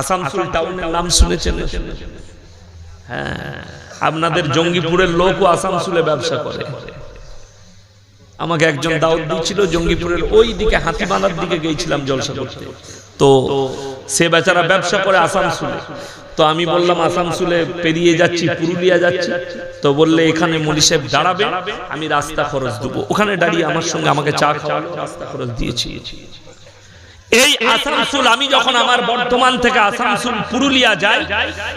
আসানসোল টাউনের নাম শুনেছেন? হ্যাঁ। আপনাদের জঙ্গিপুরের লোকও আসানসোলে ব্যবসা করে। আমাকে একজন দাওয়াত দিয়েছিল জঙ্গিপুরের ওই দিকে হাতিবাঁধার দিকে গিয়েছিলাম জলসা করতে তো সে বেচারা ব্যবসা করে আসানসোলে। তো আমি বললাম আসানসোলে পেরিয়ে যাচ্ছি পুরুলিয়া যাচ্ছি। তো বললে এখানে মলি সাহেব দাঁড়াবে আমি রাস্তা খরচ দেবো। ওখানে দাঁড়িয়ে আমার সঙ্গে আমাকে চা খাওয়ালো রাস্তা খরচ দিয়েছি এই আসানসোল, আমি যখন আমার বর্ধমান থেকে আসানসোল, পুরুলিয়া যাই,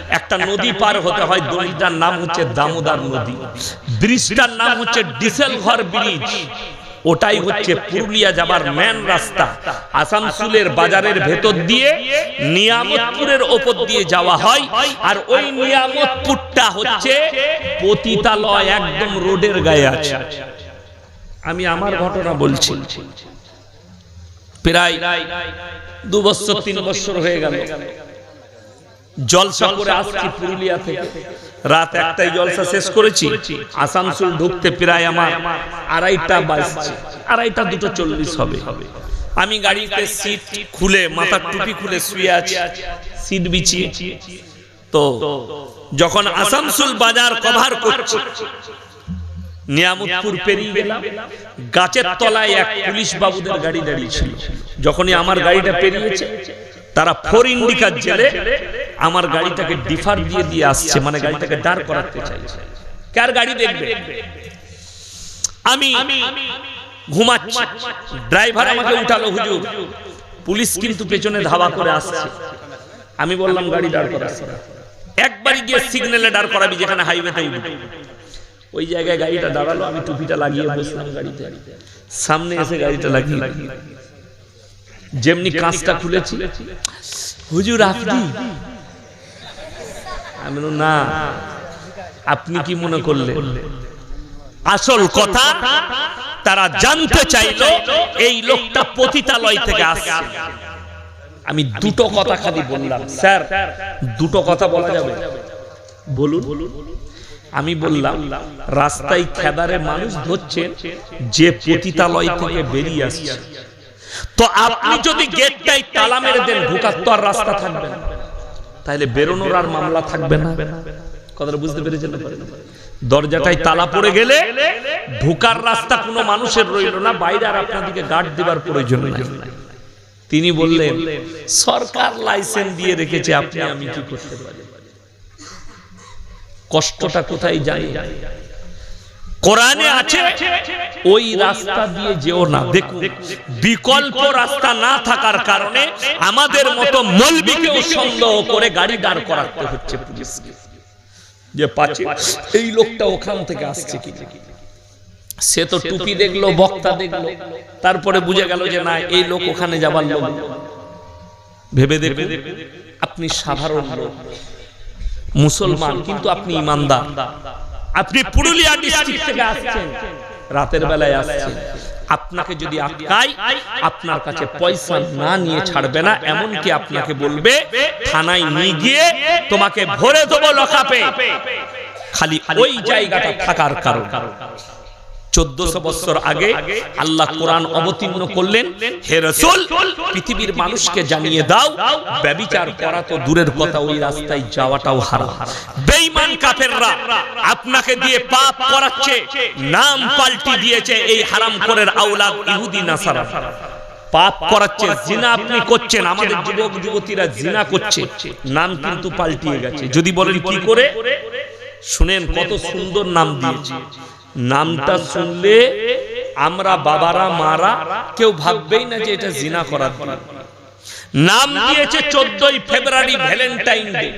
একটা নদী পার হতে হয় দড়িটার নাম হচ্ছে দামোদর নদী। ব্রিজটার নাম হচ্ছে ডিসেল ঘর ব্রিজ। ওটাই হচ্ছে পুরুলিয়া যাবার মেন রাস্তা। আসানসোলের বাজারের ভেতর দিয়ে নিয়ামতপুরের ওপর দিয়ে যাওয়া হয়। আর ওই নিয়ামতপুরটা হচ্ছে পতিতালয়, একদম রোডের গায়ে আছে। আমি আমার ঘটনা বলছি। প্রায় দু বছর তিন বছর হয়ে গেল। জলসা করে আসছি পুরুলিয়া থেকে রাত একটাই জলসা শেষ করেছি। আসানসোল ঢুকতে প্রায় আমার আড়াইটা বাজছে। আড়াইটা দুটো চল্লিশ হবে। আমি গাড়িতে সিট খুলে মাথার টুপি খুলে শুয়ে আছি। সিট বিছিয়ে। তো যখন আসানসোল বাজার কভার করছি নিয়ামতপুর পেরিয়ে গেলাম, গাছের তলায় এক পুলিশ বাবুদের গাড়ি দাঁড়িয়ে ছিল যখনই আমার গাড়িটা পেরিয়েছে, তারা ফোর ইন্ডিকার জেলে আমার গাড়িটাকে ডিফার দিয়ে দিয়ে আসছে মানে গাড়িটাকে দাঁড় করাতে চাইছে। কার গাড়ি দেখবে? আমি ঘুমাচ্ছি। ড্রাইভার আমাকে উঠালো, হুজুর। পুলিশ কিন্তু পেছনে ধাওয়া করে আসছে। আমি বললাম, গাড়ি দাঁড় করাচ্ছে একবারই গিয়ে সিগন্যালে দাঁড় করাবি, যেখানে হাইওয়েতে উঠবি। ওই জায়গায় গাড়িটা দাঁড়াল আমি টুপিটা লাগিয়ে বসলাম গাড়িতে। সামনে এসে গাড়িটা লাগিয়ে যেমনি কাঁচটা খুলেছি। হুজুর আপনি আমি না আপনি কি মনে করলেন? আসল কথা তারা জানতে চাইলো এই লোকটা পতিতালয় থেকে আসছে। আমি দুটো কথা খালি বললাম। স্যার দুটো কথা বলা যাবে। বলুন বলুন। আমি বললাম, রাস্তায় খেদারে মানুষ ধরছেন যে পতিতালয় থেকে বেরিয়ে আসছে। তো আপনি যদি গেটটাই তালা মেরে দেন, ঢোকার তো আর রাস্তা থাকবে না। তাহলে বেরোনোর আর মামলা থাকবে না। কথাটা বুঝতে পেরেছেন? দরজাটাই তালা পড়ে গেলে ঢোকার রাস্তা কোনো মানুষের রইল না, বাইরে আর আপনাদেরকে গার্ড দেবার প্রয়োজন নাই। তিনি বললেন, সরকার লাইসেন্স দিয়ে রেখেছে, আপনি আমি কি করতে পারি? কষ্টটা কোথায় যাই কোরআনে আছে, ওই রাস্তা দিয়ে যেও না। দেখুন, বিকল্প রাস্তা না থাকার কারণে আমাদের মতো মলবিকেও সন্দেহ করে গাড়ি দাঁড় করাতে হচ্ছে পুলিশকে। যে পাচ্ছে এই লোকটা ওখান থেকে আসছে কি সে তো টুপি দেখল, বক্তা দেখল, তারপরে বুঝে গেল যে না, এই লোক ওখানে যাবার লোক। ভেবে দেখবে আপনি সাধারণ লোক। মুসলমান, কিন্তু আপনি ইমানদার। আপনি পুরুলিয়া ডিস্ট্রিক্ট থেকে আসছেন, রাতের বেলায় আসছেন। আপনাকে যদি আটকায়, আপনার কাছে পয়সা না নিয়ে ছাড়বে না, এমনকি আপনাকে বলবে, থানায় নিয়ে গিয়ে তোমাকে ভরে দেবো লকাপে। খালি ওই জায়গাটা থাকার কারণ। চোদ্দশো বছর আগে আল্লাহ কোরআন অবতীর্ণ করলেন। হে রসুল, পৃথিবীর মানুষকে জানিয়ে দাও, ব্যবিচার করা তো দূরের কথা, ওই রাস্তায় যাওয়াটাও হারাম। বেঈমান কাফেররা আপনাকে দিয়ে পাপ করাচ্ছে, নাম পাল্টি দিয়েছে এই হারাম করের আওলাদ ইহুদি, নাসারা। পাপ করাচ্ছে, জিনা আপনি করছেন, আমাদের যুবক, যুবতীরা জিনা করছে, নাম কিন্তু পাল্টিয়ে গেছে। যদি বলেন কি করে? শুনেন কত সুন্দর নাম দিয়েছে। নামটা শুনলে আমরা বাবারা মারা কেউ ভাববেই না যে এটা জিনা করার নাম দিয়েছে চোদ্দই ফেব্রুয়ারি ভ্যালেন্টাইন ডে।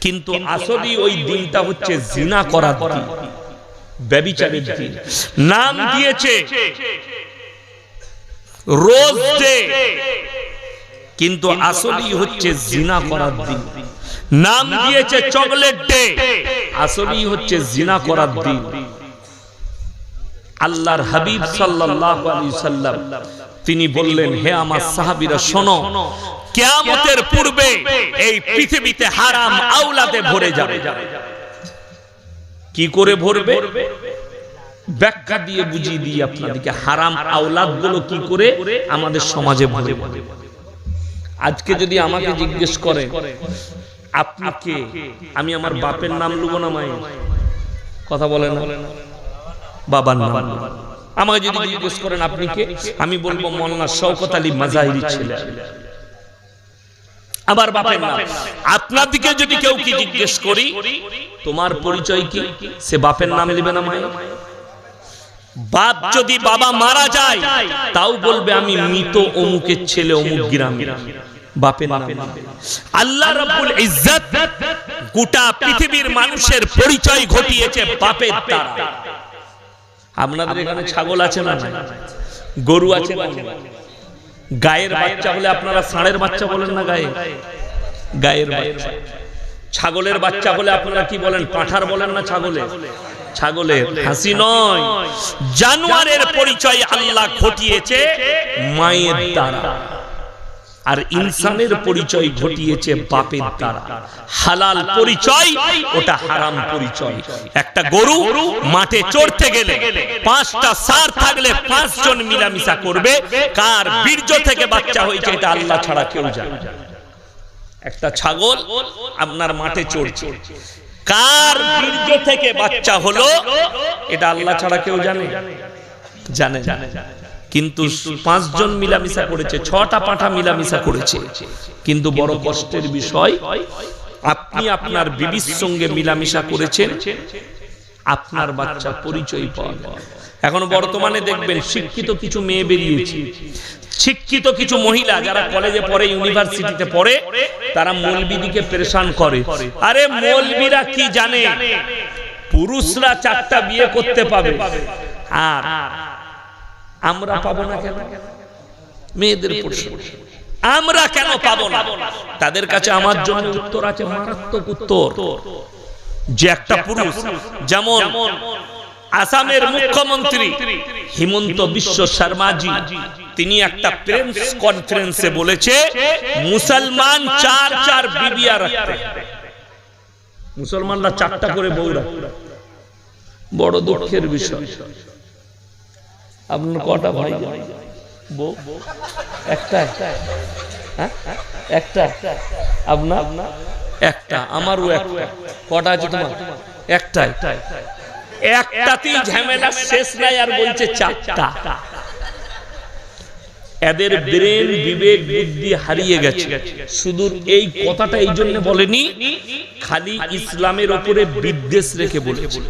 কিন্তু আসলে ওই দিনটা হচ্ছে জিনা করার দিন। ব্যবিচারের দিন। নাম দিয়েছে রোজ ডে। কিন্তু আসলেই হচ্ছে জিনা করার দিন। নাম দিয়েছে চকলেট ডে। আসলেই হচ্ছে জিনা করার দিন। আল্লাহর হাবিব সাল্লাল্লাহু আলাইহি সাল্লাম, তিনি বললেন, হে আমার সাহাবীরা, শোনো, কিয়ামতের পূর্বে এই পৃথিবীতে হারাম আওলাদে ভরে যাবে। কি করে ভরবে? ব্যাখ্যা দিয়ে বুঝিয়ে দিই আপনাদেরকে হারাম আওলাদগুলো কি করে আমাদের সমাজে ভরে আজকে যদি আমাকে জিজ্ঞেস করে আপনি কে? আমি আমার বাপের নাম লুবো না মায়ের। কথা বলেন না? বাবার নাম আমাকে যদি জিজ্ঞেস করেন আপনি কে আমি বলব মোল্লা শওকত আলী মাজাহিরি ছেলে আবার বাপের নাম। আপনার দিকে যদি কেউ কি জিজ্ঞেস করি তোমার পরিচয় কি? সে বাপের নাম নেবে না মায়ের? বাপ যদি বাবা মারা যায় তাও বলবে আমি মৃত অমুকের ছেলে অমুক গ্রামে বাপের নাম। আল্লাহ রাব্বুল ইজ্জত গোটা পৃথিবীর মানুষের পরিচয় ঘটিয়েছে বাপের দ্বারা। আপনাদের এখানে ছাগল আছে না গরু আছে না? গায়ের বাচ্চা হলে আপনারা ষাঁড়ের বাচ্চা বলেন না গায়ে গায়ের? বাচ্চা ছাগলের বাচ্চা হলে আপনারা কি বলেন? পাঠার বলেন? না ছাগলে? ছাগলের হাসি নয়। জানোয়ারের পরিচয় আল্লাহ ঘটিয়েছে মায়ের দ্বারা। আর ইনসানের পরিচয় ঘটিয়েছে বাপের দ্বারা। হালাল পরিচয় ওটা হারাম পরিচয়। একটা গরু মাঠে চড়তে গেলে পাঁচটা সার থাকলে পাঁচজন মিলামিশা করবে। কার বীর্য থেকে বাচ্চা হয়েছে এটা আল্লাহ ছাড়া কেউ জানে। একটা ছাগল আপনার মাঠে চড়ছে। কার বীর্য থেকে বাচ্চা হলো এটা আল্লাহ ছাড়া কেউ জানে জানে জানে জানে। কিন্তু পাঁচজন মিলামিশা করেছে, ছটা পাঠা মিলামিশা করেছে। কিন্তু বড় কষ্টের বিষয়, আপনি আপনার বিবির সঙ্গে মিলামিশা করেছেন, আপনার বাচ্চা পরিচয় পাওয়া। এখন বর্তমানে দেখবেন শিক্ষিত কিছু মেয়ে বেরিয়েছে। শিক্ষিত কিছু মহিলা যারা কলেজে পড়ে ইউনিভার্সিটিতে পড়ে, তারা মৌলবিদিকে প্রেশান করে। আরে মৌলবিরা কি জানে? পুরুষরা চারটা বিয়ে করতে পাবে। আর আমরা পাবো না কেন? মেয়েদের প্রশ্ন। আমরা কেন পাবো না? তাদের কাছে আমার জন্য উত্তর আছে মারাত্মক উত্তর। যে একটা পুরুষ যেমন আসামের মুখ্যমন্ত্রী হিমন্ত বিশ্ব শর্মাজি তিনি একটা প্রেস কনফারেন্সে বলেছে মুসলমান চার চার বিবিয়া রাখতে। মুসলমানরা চারটা করে বউ রাখতে বড় দুঃখের বিষয়। আপনার কটা ভাই? বউ? একটা? হ্যাঁ? একটা? একটা। আমারও কটা আছে তোমার? একটাই একটাতেই ঝামেলা শেষ নাই আর বলছে চারটা। এদের ব্রেন বিবেক বুদ্ধি হারিয়ে গেছে। শুধু এই কথাটা এই জন্য বলেনি, খালি ইসলামের ওপরে বিদ্বেষ রেখে বলেছে।